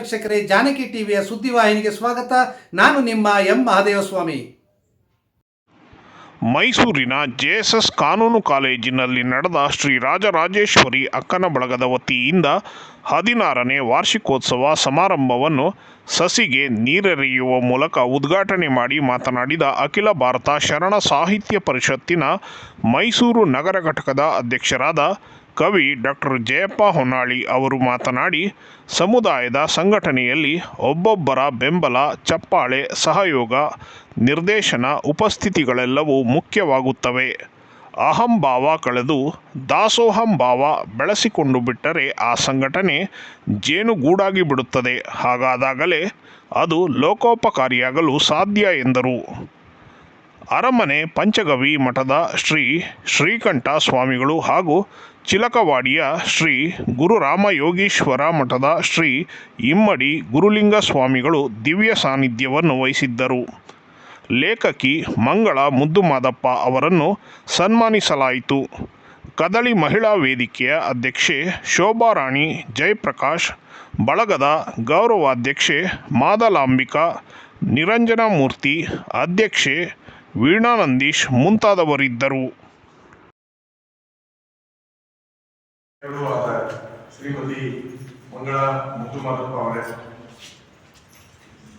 ವೀಕ್ಷಕರೇ, ಜಾನಕಿ ಟಿವಿಯ ಸುದ್ದಿವಾಹಿನಿಗೆ ಸ್ವಾಗತ. ನಾನು ನಿಮ್ಮ ಎಂ. ಮಹಾದೇವಸ್ವಾಮಿ. ಮೈಸೂರಿನ ಜೆಎಸ್ಎಸ್ ಕಾನೂನು ಕಾಲೇಜಿನಲ್ಲಿ ನಡೆದ ಶ್ರೀ ರಾಜರಾಜೇಶ್ವರಿ ಅಕ್ಕನ ಬಳಗದ ವತಿಯಿಂದ ಹದಿನಾರನೇ ವಾರ್ಷಿಕೋತ್ಸವ ಸಮಾರಂಭವನ್ನು ಸಸಿಗೆ ನೀರೆರೆಯುವ ಮೂಲಕ ಉದ್ಘಾಟನೆ ಮಾಡಿ ಮಾತನಾಡಿದ ಅಖಿಲ ಭಾರತ ಶರಣ ಸಾಹಿತ್ಯ ಪರಿಷತ್ತಿನ ಮೈಸೂರು ನಗರ ಘಟಕದ ಅಧ್ಯಕ್ಷರಾದ ಕವಿ ಡಾಕ್ಟರ್ ಜಯಪ್ಪ ಹೊನ್ನಾಳಿ ಅವರು ಮಾತನಾಡಿ, ಸಮುದಾಯದ ಸಂಘಟನೆಯಲ್ಲಿ ಒಬ್ಬೊಬ್ಬರ ಬೆಂಬಲ, ಚಪ್ಪಾಳೆ, ಸಹಯೋಗ, ನಿರ್ದೇಶನ ಉಪಸ್ಥಿತಿಗಳೆಲ್ಲವೂ ಮುಖ್ಯವಾಗುತ್ತವೆ. ಅಹಂಭಾವ ಕಳೆದು ದಾಸೋಹಂ ಭಾವ ಬೆಳೆಸಿಕೊಂಡು ಬಿಟ್ಟರೆ ಆ ಸಂಘಟನೆ ಜೇನುಗೂಡಾಗಿ ಬಿಡುತ್ತದೆ. ಹಾಗಾದಾಗಲೇ ಅದು ಲೋಕೋಪಕಾರಿಯಾಗಲು ಸಾಧ್ಯ ಎಂದರು. ಅರಮನೆ ಪಂಚಗವಿ ಮಠದ ಶ್ರೀ ಶ್ರೀಕಂಠ ಸ್ವಾಮಿಗಳು ಹಾಗೂ ಚಿಲಕವಾಡಿಯ ಶ್ರೀ ಗುರುರಾಮಯೋಗೀಶ್ವರ ಮಠದ ಶ್ರೀ ಇಮ್ಮಡಿ ಗುರುಲಿಂಗ ಸ್ವಾಮಿಗಳು ದಿವ್ಯ ಸಾನ್ನಿಧ್ಯವನ್ನು ವಹಿಸಿದ್ದರು. ಲೇಖಕಿ ಮಂಗಳ ಮುದ್ದುಮಾದಪ್ಪ ಅವರನ್ನು ಸನ್ಮಾನಿಸಲಾಯಿತು. ಕದಳಿ ಮಹಿಳಾ ವೇದಿಕೆಯ ಅಧ್ಯಕ್ಷೆ ಶೋಭಾರಾಣಿ ಜಯಪ್ರಕಾಶ್, ಬಳಗದ ಗೌರವಾಧ್ಯಕ್ಷೆ ಮಾದಲಾಂಬಿಕಾ ನಿರಂಜನ ಮೂರ್ತಿ ಅಧ್ಯಕ್ಷೆ ವೀಣಾನಂದೀಶ್ ಮುಂತಾದವರಿದ್ದರು. ಶ್ರೀಮತಿ ಮಂಗಳ ಮುದ್ದುಮಾದಪ್ಪ ಅವರೇ,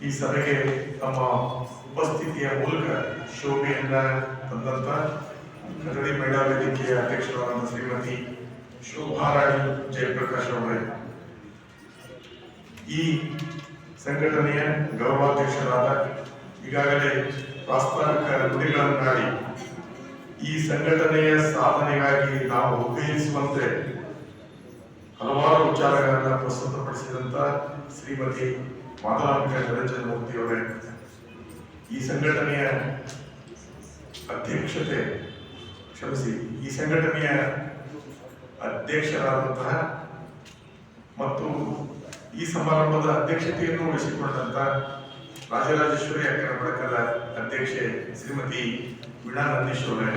ಈ ಸಭೆಗೆ ತಮ್ಮ ಉಪಸ್ಥಿತಿಯ ಮೂಲಕ ಶೋಭೆಯನ್ನ ತಂದಂತ ಕನ್ನಡಿ ಮಹಿಳಾ ವೇದಿಕೆಯ ಅಧ್ಯಕ್ಷರಾದ ಶ್ರೀಮತಿ ಶೋಭಾರಾಣಿ ಜಯಪ್ರಕಾಶ್ ಅವರೇ, ಈ ಸಂಘಟನೆಯ ಗೌರವಾಧ್ಯಕ್ಷರಾದ ಈಗಾಗಲೇ ಪ್ರಾಸ್ತಾವಿಕ ಈ ಸಂಘಟನೆಯ ಸಾಧನೆಗಾಗಿ ನಾವು ಉತ್ತೇಜಿಸುವಂತೆ ಹಲವಾರು ವಿಚಾರಗಳನ್ನ ಪ್ರಸ್ತುತಪಡಿಸಿದಂತ ಶ್ರೀಮತಿ ಮಾತನಾಡಿದ ನಿರಂಜನ ಮೂರ್ತಿಯವರೇ, ಈ ಸಂಘಟನೆಯ ಅಧ್ಯಕ್ಷತೆ ಕ್ಷಮಿಸಿ, ಈ ಸಂಘಟನೆಯ ಅಧ್ಯಕ್ಷರಾದಂತಹ ಮತ್ತು ಈ ಸಮಾರಂಭದ ಅಧ್ಯಕ್ಷತೆಯನ್ನು ವಹಿಸಿಕೊಂಡಂತ ರಾಜರಾಜೇಶ್ವರಿ ಅಕ್ಕರ ಬಳಕದ ಅಧ್ಯಕ್ಷೆ ಶ್ರೀಮತಿ ವೀಣಾ ನಂದೀಶ್ ಅವರೇ,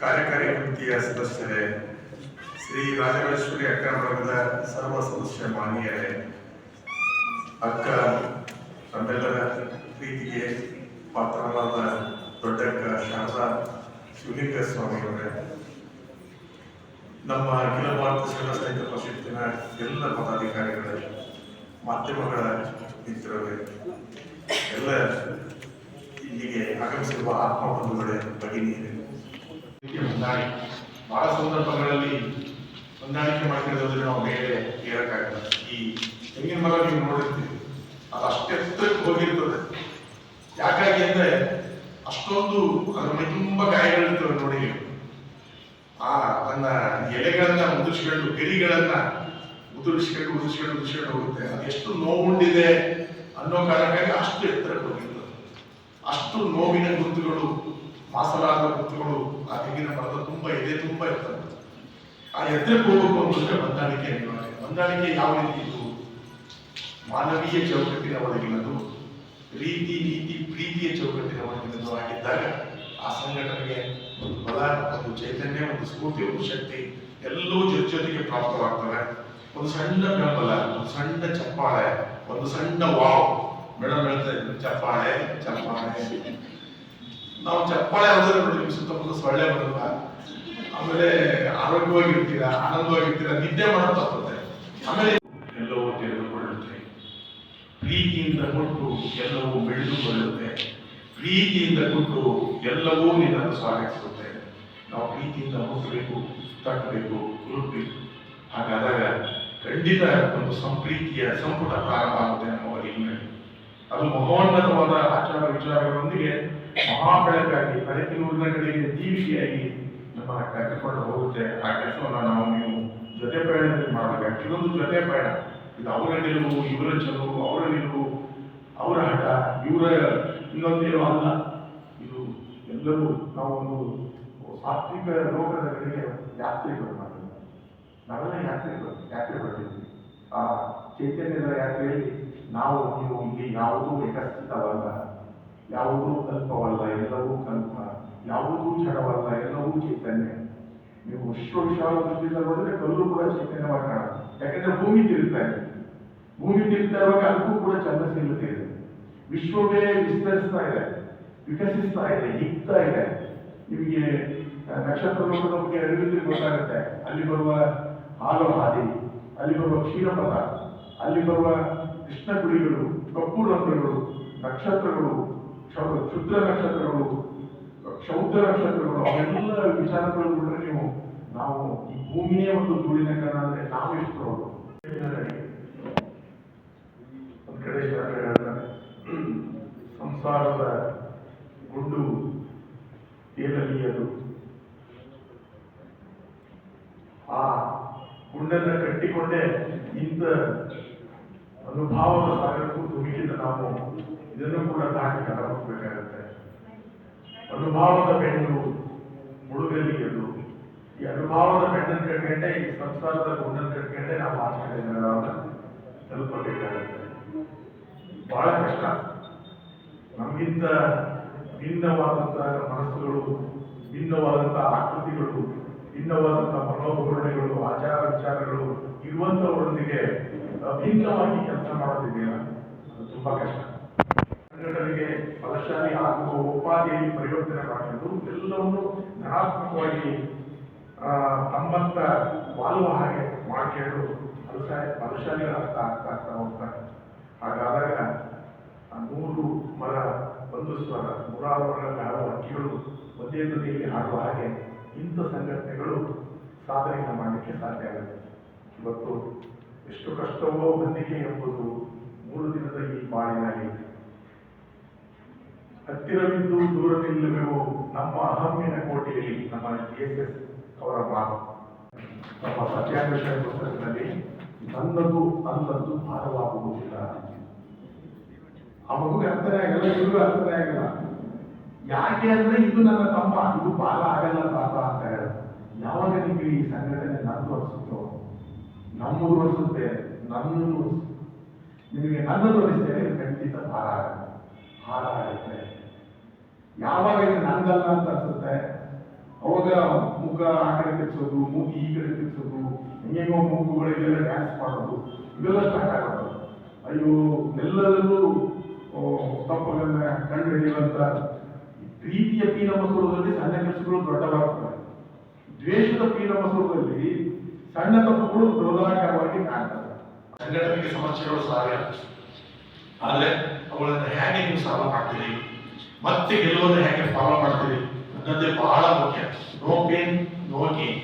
ಕಾರ್ಯಕಾರಿ ಸಮಿತಿಯ ಸದಸ್ಯರೇ, ಶ್ರೀ ರಾಜರಾಜೇಶ್ವರಿ ಅಕ್ಕರ ಬಳಗದ ಸರ್ವ ಸದಸ್ಯ ಮಾನ್ಯರೇ, ಅಕ್ಕ, ತಮ್ಮೆಲ್ಲರ ಪ್ರೀತಿಗೆ ಪಾತ್ರವಾದ ದೊಡ್ಡಕ್ಕ ಶಾರದಾ ಶಿವಲಿಂಗ ಸ್ವಾಮಿಯವರೇ ನಮ್ಮ ಅಖಿಲ ಭಾರತ ಶರಣ ಸಹಿತ ಪರಿಷತ್ತಿನ ಎಲ್ಲ ಪದಾಧಿಕಾರಿಗಳೇ ಮಾಧ್ಯಮಗಳ ಮಿತ್ರರೇ, ಎಲ್ಲ ಇಲ್ಲಿಗೆ ಆಗಮಿಸಿರುವ ಆತ್ಮ ಬಂಧುಗಳೇ ಭಗಿನಿಯರೇ ಹೊಂದಾಣಿ ಬಹಳ ಸಂದರ್ಭಗಳಲ್ಲಿ ಹೊಂದಾಣಿಕೆ ಮಾಡ್ಕೊಳ್ಳೋದ್ರೆ ನಾವು ಮೇಲೆ ಏರಕ್ಕಾಗಲ್ಲ ಈ ತೆಂಗಿನ ಮರ ನೀವು ನೋಡಿರ್ತೀವಿ ಅದು ಅಷ್ಟೆತ್ತರಕ್ಕೆ ಹೋಗಿರ್ತದೆ. ಯಾಕಾಗಿ ಅಂದ್ರೆ ಅಷ್ಟೊಂದು ಅದ್ರ ಮೇಲೆ ತುಂಬಾ ಗಾಯಗಳಿರ್ತವೆ ನೋಡಿ ಆ, ತನ್ನ ಎಲೆಗಳನ್ನ ಮುಗಿಸ್ಕೊಂಡು ಗರಿಗಳನ್ನ ಉದುರಿಸ್ಕೊಂಡು ಉದುರಿಸ್ಕೊಂಡು ಉದುರಿಸ್ಕೊಂಡು ಹೋಗುತ್ತೆ. ಅದು ಎಷ್ಟು ನೋವುಂಡಿದೆ ಅನ್ನೋ ಕಾರಣಕ್ಕಾಗಿ ಅಷ್ಟು ಎತ್ತರಕ್ಕೆ ಹೋಗಿರ್ತದೆ ಅಷ್ಟು ನೋವಿನ ಗುರುತುಗಳು, ಮಾಸಲಾದ ಗುರುತುಗಳು ಆ ತೆಂಗಿನ ಮರದ ತುಂಬಾ ಇದೆ, ತುಂಬಾ ಎತ್ತರ. ಆ ಎತ್ತರಕ್ಕೆ ಹೋಗಬೇಕು ಅಂತಂದ್ರೆ ಹೊಂದಾಣಿಕೆ ಅನಿವಾರ್ಯ. ಹೊಂದಾಣಿಕೆ ಯಾವ ರೀತಿ ಇದು ಮಾನವೀಯ ಚೌಕಟ್ಟಿನ ಒಳಗಿನದು, ರೀತಿ, ನೀತಿ, ಪ್ರೀತಿಯ ಚೌಕಟ್ಟಿನ ಒಳಗಿನದು ಆಗಿದ್ದಾಗ ಆ ಸಂಘಟನೆಗೆ ಒಂದು ಬಲ, ಒಂದು ಚೈತನ್ಯ, ಒಂದು ಸ್ಫೂರ್ತಿ, ಒಂದು ಶಕ್ತಿ ಎಲ್ಲವೂ ಜೊತೆ ಜೊತೆಗೆ ಪ್ರಾಪ್ತವಾಗ್ತವೆ. ಒಂದು ಸಣ್ಣ ಬೆಂಬಲ, ಒಂದು ಸಣ್ಣ ಚಪ್ಪಾಳೆ, ಒಂದು ಸಣ್ಣ ವಾವ್. ಮೇಡಮ್ ಹೇಳ್ತಾ ಇದ್ರು, ಚಪ್ಪಾಳೆ ಚಪ್ಪಾಳೆ. ನಾವು ಚಪ್ಪಾಳೆ ಆದರೆ ನಿಮ್ ಸುತ್ತಮುತ್ತ ಸೊಳ್ಳೆ ಬರಲ್ಲ ಆಮೇಲೆ ಆರೋಗ್ಯವಾಗಿರ್ತೀರಾ ಆನಂದವಾಗಿರ್ತೀರಾ ನಿದ್ದೆ ಮಾಡೋದು ತಪ್ಪುತ್ತೆ ಆಮೇಲೆ ಎಲ್ಲವೂ ತೆಗೆದುಕೊಳ್ಳುತ್ತೆ. ಪ್ರೀತಿಯಿಂದ ಕೊಟ್ಟು ಎಲ್ಲವೂ ಬೆಳೆದುಕೊಳ್ಳುತ್ತೆ ಪ್ರೀತಿಯಿಂದ ಕೊಟ್ಟು ಎಲ್ಲವೂ ನಿನ್ನನ್ನು ಸ್ವಾಗತಿಸುತ್ತೆ ನಾವು ಪ್ರೀತಿಯಿಂದ ಮುಟ್ಟಬೇಕು ತಟ್ಟಬೇಕು ಕುರುಬೇಕು ಹಾಗಾದಾಗ ಖಂಡಿತ ಒಂದು ಸಂಪ್ರೀತಿಯ ಸಂಪುಟ ಪ್ರಾರಂಭ ಆಗುತ್ತೆ ನಮ್ಮ ಅದು ಮಹೋನ್ನತವಾದ ಆಚಾರ ವಿಚಾರಗಳೊಂದಿಗೆ ಮಹಾಬೆಳಕಾಗಿ ಬೆಳಕಿನೂರಿನ ಕಡೆಗೆ ದೀವಿಗೆಯಾಗಿ ನಮ್ಮ ಕರೆದುಕೊಂಡು ಹೋಗುತ್ತೆ. ಆ ಕೆಲಸವನ್ನು ನಾವು ನೀವು ಜೊತೆ ಪ್ರಯಾಣದಲ್ಲಿ ಮಾಡಬೇಕು ಇದೊಂದು ಜೊತೆ ಪಯಣ. ಇದು ಅವರ ನಿಲುವು, ಇವರ ಚಲುವು, ಅವರ ನಿಲುವು, ಅವರ ಹಠ, ಇವರ ಇನ್ನೊಂದೇನು ಅಲ್ಲ ಇದು ಎಲ್ಲರೂ ನಾವು ಒಂದು ಸಾತ್ವಿಕ ಲೋಕದ ಕಡೆಗೆ ಯಾತ್ರೆಗಳು ಯಾತ್ರೆಗಳು ಯಾತ್ರೆ ಬರ್ತಿದ್ವಿ ಆ ಚೈತನ್ಯದ ಯಾತ್ರೆಯಲ್ಲಿ ನಾವು, ನೀವು ಇಲ್ಲಿ ಯಾವುದೂ ವಿಕಸಿತವಲ್ಲ ಯಾವುದೂ ಕಲ್ಪವಲ್ಲ, ಎಲ್ಲವೂ ಕಲ್ಪ, ಯಾವುದೂ ಜಡವಲ್ಲ ಎಲ್ಲವೂ ಚೈತನ್ಯ. ನೀವು ವಿಶ್ವ ವಿಶಾಲ ದೃಷ್ಟಿಯಿಂದ ನೋಡಿದ್ರೆ ಕಲ್ಲು ಕೂಡ ಚೈತನ್ಯವಾಗಿ ಕಾಣುತ್ತೆ. ಯಾಕಂದ್ರೆ ಭೂಮಿ ತಿರುಗ್ತಾ ಇದೆ. ಭೂಮಿ ತಿರುಗ್ತಾ ಇರುವಾಗ ಅದಕ್ಕೂ ಕೂಡ ಚಲನಶೀಲತೆ ಇದೆ ವಿಶ್ವವೇ ವಿಸ್ತರಿಸ್ತಾ ಇದೆ, ವಿಕಸಿಸ್ತಾ ಇದೆ, ಹಿಗ್ತಾ ಇದೆ. ನಿಮಗೆ ನಕ್ಷತ್ರ ಲೋಕದ ಬಗ್ಗೆ ಅರಿವಿದ್ರೆ ಗೊತ್ತಾಗುತ್ತೆ. ಅಲ್ಲಿ ಬರುವ ಹಾಲು ಹಾದಿ. ಅಲ್ಲಿ ಬರುವ ಕ್ಷೀರಪಥ, ಅಲ್ಲಿ ಬರುವ ಕೃಷ್ಣ ಗುಡಿಗಳು, ಕಪ್ಪು ರಂಧ್ರಗಳು, ನಕ್ಷತ್ರಗಳು, ಕ್ಷ- ಕ್ಷುದ್ರ ನಕ್ಷತ್ರಗಳು, ಕ್ಷೌದ್ರ ನಕ್ಷತ್ರಗಳು, ಅವೆಲ್ಲ ವಿಚಾರಗಳು ಕೂಡ ನೀವು, ನಾವು ಈ ಭೂಮಿಯೇ ಒಂದು ಧೂಳಿನ ಕಣ ಅಂದ್ರೆ ನಾವು ಎಷ್ಟು ಒಂದ್ ಕಡೆ ಸಂಸಾರದ ಗುಂಡು ತೇಲಲಿಯದು ಆ ಗುಂಡನ್ನ ಕಟ್ಟಿಕೊಂಡೇ ಇಂಥ ಅನುಭಾವದ ಸಾಗರಕ್ಕೂ ಧುಮುಕಿದ ನಾವು ಇದನ್ನು ಕೂಡ ತಾಕಿ ಹೋಗ್ಬೇಕಾಗತ್ತೆ ಅನುಭಾವದ ಬೆನ್ನು ಮುಳುಗಲಿಯದು ಈ ಅನುಭಾವದ ಬೆನ್ನನ್ನು ಕಟ್ಕೊಂಡೆ ಈ ಸಂಸಾರದ ಗುಂಡನ್ನು ಕಟ್ಕೊಂಡೆ ನಾವು ಆಚರಣೆ ತಲುಪಬೇಕಾಗತ್ತೆ. ಬಹಳ ಕಷ್ಟ. ನಮಗಿಂತ ಭಿನ್ನವಾದಂತಹ ಮನಸ್ಸುಗಳು, ಭಿನ್ನವಾದಂತಹ ಆಕೃತಿಗಳು, ಭಿನ್ನವಾದಂತಹ ಆಚಾರ ವಿಚಾರಗಳು ಇರುವಂತವರೊಂದಿಗೆ ಅಭಿನ್ನವಾಗಿ ಕೆಲಸ ಮಾಡೋದಿದೆಯಲ್ಲ ಅದು ತುಂಬಾ ಕಷ್ಟ. ಸಂಘಟನೆಗೆ ಬಲಶಾಲಿ ಆಗುವ ಉಪಾಧಿಯಲ್ಲಿ ಪರಿವರ್ತನೆ ಮಾಡಿದ್ದು, ಎಲ್ಲವನ್ನು ಧನಾತ್ಮಕವಾಗಿ ತಮ್ಮಂತ ತಮ್ಮತ್ತ ವಾಲುವ ಹಾಗೆ ಮಾಡ್ಕೊಂಡು ಬಲಶಾಲಿ ಬಲಶಾಲಿಗಳಾಗ್ತಾ ಆಗ್ತಾ ಆಗ್ತಾ ಹೋಗ್ತಾರೆ ಹಾಗಾದಾಗ ನೂರು ಮರ, ಒಂದು ಸ್ವರ, ನೂರಾರು ಮರಗಳ ಹಾಡುವ ಒಂದೇ ತುದಿಯಲ್ಲಿ ಹಾಡುವ ಹಾಗೆ ಇಂಥ ಸಂಘಟನೆಗಳು ಸಾಧನೆಯನ್ನು ಮಾಡಲಿಕ್ಕೆ ಸಾಧ್ಯ ಆಗುತ್ತೆ. ಇವತ್ತು ಎಷ್ಟು ಕಷ್ಟವೋ ಬಂದಿದೆ ಎಂಬುದು ಮೂರು ದಿನದ ಈ ಬಾಳಿನಲ್ಲಿ. ಹತ್ತಿರವಿದ್ದು ದೂರ ನಿಲ್ಲುವೆವು ನಮ್ಮ ಅಹಮ್ಮಿನ ಕೋಟೆಯಲ್ಲಿ, ನಮ್ಮ ಜಿ ಎಸ್ ಅವರ ಮಾತು. ನಮ್ಮ ಸತ್ಯಾಂಶ ಪುಸ್ತಕದಲ್ಲಿ ನನ್ನದು ಅಲ್ಲದ್ದು ಭಾರವಾಗುವುದಿಲ್ಲ. ಆ ಅರ್ಥನೇ ಆಗಲ್ಲ ಇವರು ಅರ್ಥನೇ ಆಗಲ್ಲ. ಯಾಕೆ ಅಂದ್ರೆ ಇದು ನನ್ನ ತಮ್ಮ, ಇದು ಭಾರ ಆಗಲ್ಲ ತಾತ ಅಂತ ಹೇಳ ಯಾವಾಗ ನಿಮಗೆ ಈ ಸಂಘಟನೆ ನಂದು ಅನಿಸುತ್ತೋ ನಮ್ಮ ಅನಿಸುತ್ತೆ ನನ್ನ ನಿಮಗೆ ನನ್ನ ತೋರಿಸ್ತೇನೆ ಖಂಡಿತ ಭಾರ ಭಾರ ಆಗುತ್ತೆ. ಯಾವಾಗ ಇದು ನಂದಲ್ಲ ಅಂತ ಅನ್ಸುತ್ತೆ? ಅವಾಗ ಮುಖ ಆ ಕಡೆ ತಿರ್ಸೋದು ಮೂಗಿ ಈ ಕಡೆ ತಿರ್ಸೋದು ಹೆಂಗೆಂಗೋ ಮೂಗುಗಳಿಗೆಲ್ಲ ಡ್ಯಾನ್ಸ್ ಮಾಡೋದು, ಇವೆಲ್ಲ ಸ್ಟಾರ್ಟ್ ಆಗೋದು. ಅಯ್ಯೋ, ಎಲ್ಲರಲ್ಲೂ ತಪ್ಪುಗಳನ್ನ ಕಂಡು ಹಿಡಿಯುವಂತ ಪ್ರೀತಿಯ ಪೀನ ಮಸೂರದಲ್ಲಿ ಸಣ್ಣ ಕೆಲಸಗಳು ದೊಡ್ಡವಾಗ್ತವೆ ದ್ವೇಷದ ಪೀನ ಮಸೂರದಲ್ಲಿ ಸಣ್ಣ ತಪ್ಪುಗಳು ದೊಡ್ಡದಾಕಾರವಾಗಿ ಕಾಣ್ತವೆ ಸಂಘಟನೆಗೆ ಸಮಸ್ಯೆಗಳು ಸಾವಿರ ಆದ್ರೆ ಅವುಗಳನ್ನ ಹೇಗೆ ನೀವು ಸಾಲ ಮಾಡ್ತೀರಿ? ಮತ್ತೆ ಗೆಲ್ಲುವುದನ್ನು ಹೇಗೆ ಫಾಲೋ ಮಾಡ್ತೀರಿ? ಅನ್ನೋದೇ ಬಹಳ ಮುಖ್ಯ. ನೋ ಪೇನ್ ನೋ ಗೇನ್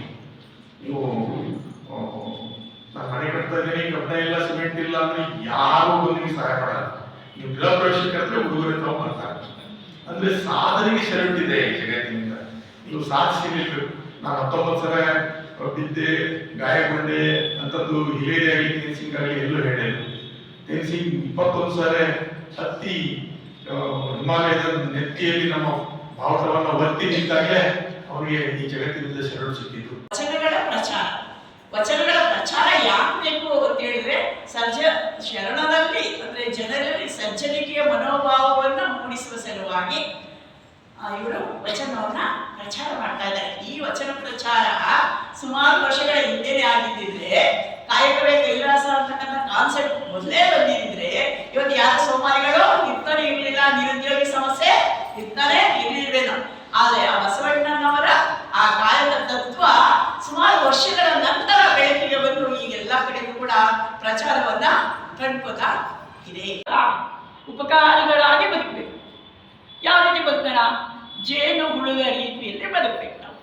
ನೀವು ನಾನು ಮನೆ ಕಟ್ತಾ ಇದ್ದೀನಿ, ಕಬ್ಬಣ ಇಲ್ಲ, ಸಿಮೆಂಟ್ ಇಲ್ಲ ಅಂದ್ರೆ ಯಾರು ನಿಮಗೆ ಸಹಾಯ ಮಾಡಲ್ಲ. ನೀವು ಗೃಹ ಪ್ರವೇಶ ಕರೆದ್ರೆ ಉಡುಗೊರೆ ತಗೊಂಡ್ಬರ್ತಾರೆ ಅಂದ್ರೆ ಸಾಧನೆಗೆ ಇದೆ ಜಗತ್ತಿನಿಂದ. ನೀವು ಸಾಧಿಸಿ ನಿಲ್ಬೇಕು ನಾನು ಹತ್ತೊಂಬತ್ತು ಸಲ ಬಿದ್ದೆ, ಗಾಯಗೊಂಡೆ ಅಂತದ್ದು ಹಿಲೇರಿ ಆಗಲಿ ಟೆನ್ಸಿಂಗ್ ಆಗಲಿ ಎಲ್ಲೂ ಹೇಳಿಲ್ಲ ಟೆನ್ಸಿಂಗ್ ಇಪ್ಪತ್ತೊಂದು ಸಾರಿ ಹತ್ತಿ ಹಿಮಾಲಯದ ನೆತ್ತಿಯಲ್ಲಿ ನಮ್ಮ ಭಾವಟವನ್ನು ಒತ್ತಿ ನಿಂತಾಗಲೇ ಅವರಿಗೆ ಈ ಜಗತ್ತಿನಿಂದ ಶರಣು ಸಿಕ್ಕಿತ್ತು ವಚನಗಳ ಪ್ರಚಾರ. ವಚನಗಳ ಪ್ರಚಾರ ಯಾಕೆ ಬೇಕು ಅಂತ ಹೇಳಿದ್ರೆ, ಸಜ್ಜ ಶರಣದಲ್ಲಿ ಅಂದ್ರೆ ಜನರಲ್ಲಿ ಸಜ್ಜನಿಕೆಯ ಮನೋಭಾವವನ್ನು ಮೂಡಿಸುವ ಸಲುವಾಗಿ ಇವರು ವಚನವನ್ನ ಪ್ರಚಾರ ಮಾಡ್ತಾ ಇದ್ದಾರೆ. ಈ ವಚನ ಪ್ರಚಾರ ಸುಮಾರು ವರ್ಷಗಳ ಹಿಂದೆನೆ ಆಗಿದ್ದಿದ್ರೆ, ಕಾಯಕವೇ ಕೈಲಾಸ ಅಂತಕ್ಕಂಥ ಕಾನ್ಸೆಪ್ಟ್ ಮೊದಲೇ ಬಂದಿದ್ರೆ ಇವತ್ತು ಯಾರ ಸೋಮಾರಿಗಳು ಇರ್ತಾನೆ ಇರ್ಲಿಲ್ಲ, ನಿರುದ್ಯೋಗಿ ಸಮಸ್ಯೆ ಇರ್ತಾನೆ ಇರ್ಲಿಲ್ವೇನೋ. ಆದ್ರೆ ಆ ಬಸವಣ್ಣನವರ ಆ ಕಾಯಕ ತತ್ವ ಸುಮಾರು ವರ್ಷಗಳ ನಂತರ ಬೆಳಕಿಗೆ ಬಂದು ಈಗೆಲ್ಲ ಕಡೆಗೂ ಕೂಡ ಪ್ರಚಾರವನ್ನ ಕಂಡ್ಕೋತಾ ಇದೆ. ಉಪಕಾರಿಗಳಾಗಿ ಬದುಕಬೇಕು ಯಾವ ರೀತಿ ಬದುಕೋಣ ಜೇನು ಹುಳುವ ರೀತಿಯಲ್ಲಿ ಬದುಕಬೇಕು ನಾವು.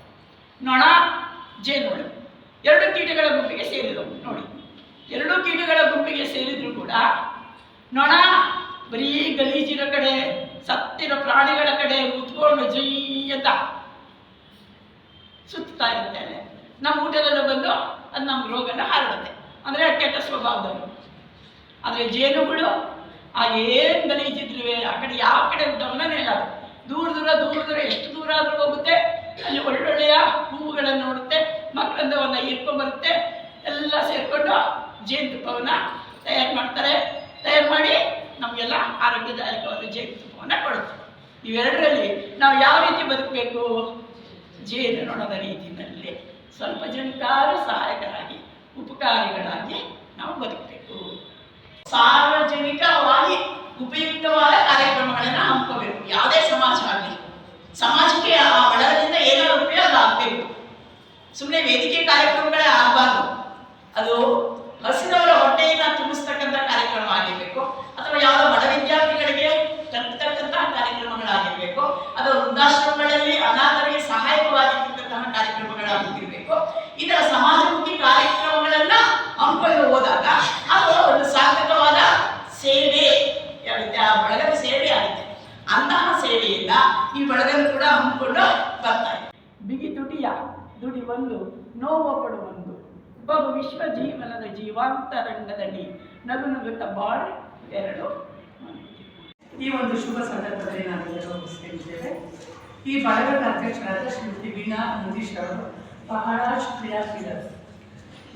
ನೊಣ ಜೇನುಹುಳು ಎರಡು ಕೀಟಗಳ ಗುಂಪಿಗೆ ಸೇರಿದವು, ನೋಡಿ. ಎರಡು ಕೀಟಗಳ ಗುಂಪಿಗೆ ಸೇರಿದ್ರು ಕೂಡ ನೊಣ ಬರೀ ಗಲೀಜಿನ ಕಡೆ ಸತ್ತಿರೋ ಪ್ರಾಣಿಗಳ ಕಡೆ ಉತ್ಕೊಂಡು ಜೈ ಅಂತ ಸುತ್ತಾ ಇರ್ತೇನೆ ನಮ್ಮ ಊಟದಲ್ಲೂ ಬಂದು ಅದು ನಮ್ಮ ರೋಗನ ಹರಡುತ್ತೆ. ಅಂದರೆ ಕೆಟ್ಟ ಸ್ವಭಾವದವರು. ಆದರೆ ಜೇನುಗಳು ಆ ಏನು ಗಲೀಜಿದ್ರು ಆ ಕಡೆ ಯಾವ ಕಡೆ ಗಮನನೇ ಇಲ್ಲ ದೂರ ದೂರ ದೂರ ದೂರ, ಎಷ್ಟು ದೂರ ಆದರೂ ಹೋಗುತ್ತೆ. ಅಲ್ಲಿ ಒಳ್ಳೊಳ್ಳೆಯ ಹೂವುಗಳನ್ನು ನೋಡುತ್ತೆ, ಮಕರಂದವನ್ನು ಬರುತ್ತೆ ಎಲ್ಲ ಸೇರಿಕೊಂಡು ಜೇನುತುಪ್ಪವನ್ನು ತಯಾರು ಮಾಡ್ತಾರೆ. ತಯಾರು ಮಾಡಿ ನಮಗೆಲ್ಲ ಆರೋಗ್ಯದಾಯಕವಾದ ಜೇನುತುಪ್ಪವನ್ನು ಕೊಡುತ್ತೆ. ಇವೆರಡರಲ್ಲಿ ನಾವು ಯಾವ ರೀತಿ ಬದುಕಬೇಕು? ಜೇನು ನೋಡದ ರೀತಿಯಲ್ಲಿ ಸ್ವಲ್ಪ ಜನಕ್ಕಾರು ಸಹಾಯಕರಾಗಿ, ಉಪಕಾರಿಗಳಾಗಿ ನಾವು ಬದುಕಬೇಕು. ಸಾರ್ವಜನಿಕವಾಗಿ ಉಪಯುಕ್ತವಾದ ಕಾರ್ಯಕ್ರಮಗಳನ್ನ ಹಮ್ಮಿಕೋಬೇಕು. ಯಾವುದೇ ಸಮಾಜ ಆಗಲಿ. ಸಮಾಜಕ್ಕೆ ಆ ಬಳಗದಿಂದ ಏನಾದ್ರು ಉಪಯೋಗ ಆಗಬೇಕು. ಸುಮ್ಮನೆ ವೇದಿಕೆ ಕಾರ್ಯಕ್ರಮಗಳೇ ಆಗಬಾರ್ದು. ಅದು ಹಸಿದವರ ಹೊಟ್ಟೆಯನ್ನು ತುಂಬಿಸ್ತಕ್ಕಂಥ ಕಾರ್ಯಕ್ರಮ ಆಗಿರಬೇಕು. ಅಥವಾ ಯಾವುದೋ ಬಡ ವಿದ್ಯಾರ್ಥಿಗಳಿಗೆ ತಕ್ಕಂತಹ ಕಾರ್ಯಕ್ರಮಗಳಾಗಿರಬೇಕು. ಅಥವಾ ವೃದ್ಧಾಶ್ರಮಗಳಲ್ಲಿ ಅನಾಥರಿಗೆ ಸಹಾಯಕವಾಗಿರ್ತಕ್ಕಂತಹ ಕಾರ್ಯಕ್ರಮಗಳಾಗಿರಬೇಕು. ಇದರ ಸಮಾಜಮುಖಿ ಕಾರ್ಯಕ್ರಮಗಳನ್ನ ಹಮ್ಮಿಕೊಂಡು ಹೋದಾಗ ಅದು ಒಂದು ಸಾರ್ಥಕವಾದ ಸೇವೆ ಆಗುತ್ತೆ ಆ ಬಳಗದ ಸೇವೆ ಆಗುತ್ತೆ ಅಂತಹ ಸೇವೆಯಿಂದ ಈ ಬಳಗದ ಕೂಡ ಹಮ್ಮಿಕೊಂಡು ಬರ್ತಾ ಇದೆ ಬಿಗಿ ದುಡಿಯ ದುಡಿ ಒಂದು ನೋವು ಪಡುವೊಂದು ಬಹು ವಿಶ್ವ ಜೀವನದ ಜೀವಾಂತರಂಗದಲ್ಲಿ ನಗು ನಗುತ್ತ ಬಾಳೆ ಎರಡು ಈ ಒಂದು ಶುಭ ಸಂದರ್ಭದಲ್ಲಿ ನಾವು ಹೇಳಿದ್ದೇವೆ ಈ ಬಳಗದ ಅಧ್ಯಕ್ಷರಾದ ಶ್ರೀಮತಿ ವೀಣಾ ನಂದೀಶ್ ಅವರು ಬಹಳ ಕ್ರಿಯಾಶೀಲರು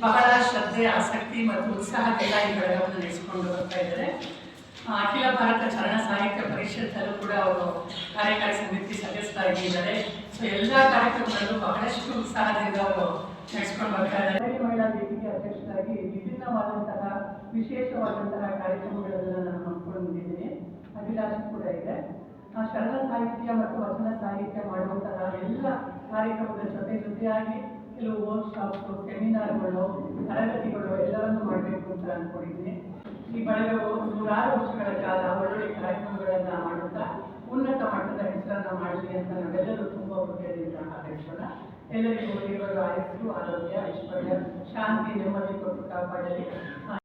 ಬಹಳ ಶ್ರದ್ಧೆ, ಆಸಕ್ತಿ ಮತ್ತು ಉತ್ಸಾಹದಿಂದ ಈ ಬಳಗವನ್ನು ನಡೆಸಿಕೊಂಡು ಬರ್ತಾ ಇದ್ದಾರೆ. ಅಖಿಲ ಭಾರತ ಚರಣ ಸಾಹಿತ್ಯ ಪರಿಷತ್ತಲ್ಲೂ ಕೂಡ ಅವರು ಕಾರ್ಯಕಾರಿ ಸಮಿತಿ ಸದಸ್ಯರಾಗಿದ್ದಾರೆ. ಎಲ್ಲ ಕಾರ್ಯಕ್ರಮಗಳಲ್ಲೂ ಬಹಳಷ್ಟು ಉತ್ಸಾಹದಿಂದ ಅವರು ನಡೆಸ್ಕೊಂಡು ಬರ್ತಾ ಮಹಿಳಾ ವೇದಿಕೆ ಅಧ್ಯಕ್ಷರಾಗಿ ವಿಭಿನ್ನವಾದಂತಹ, ವಿಶೇಷವಾದಂತಹ ಕಾರ್ಯಕ್ರಮಗಳನ್ನು ನಾನು ಹಮ್ಮಿಕೊಂಡಿದ್ದೇನೆ. ಅಭಿಲಾಷೆ ಕೂಡ ಇದೆ. ಆ ಶರಣ ಸಾಹಿತ್ಯ ಮತ್ತು ವಚನ ಸಾಹಿತ್ಯ ಮಾಡುವಂತಹ ಎಲ್ಲ ಕಾರ್ಯಕ್ರಮದ ಜೊತೆ ಜೊತೆಯಾಗಿ ಕೆಲವು ವರ್ಕ್ಶಾಪ್ಸ್ ಸೆಮಿನಾರ್ಗಳು ತರಗತಿಗಳು ಎಲ್ಲವನ್ನು ಮಾಡಬೇಕು ಅಂತ ಅನ್ಕೊಂಡಿದ್ದೀನಿ. ಈ ಬಳಗವು ನೂರಾರು ವರ್ಷಗಳ ಕಾಲ ಒಳ್ಳೊಳ್ಳೆ ಕಾರ್ಯಕ್ರಮಗಳನ್ನು ಮಾಡುತ್ತಾ ಉನ್ನತ ಮಟ್ಟದ ಹೆಸರನ್ನು ಮಾಡಲಿ ಅಂತ ನಾವೆಲ್ಲರೂ ಒಳ್ಳೆಯದಿಂದ ಹಾರೈಸೋಣ ಎಲ್ಲರಿಗೂ ದೇವರು ಆಯಸ್ಸು ಆರೋಗ್ಯ ಐಶ್ವರ್ಯ ಶಾಂತಿ ನೆಮ್ಮದಿ ಕೊಟ್ಟು ಕಾಪಾಡಲಿ.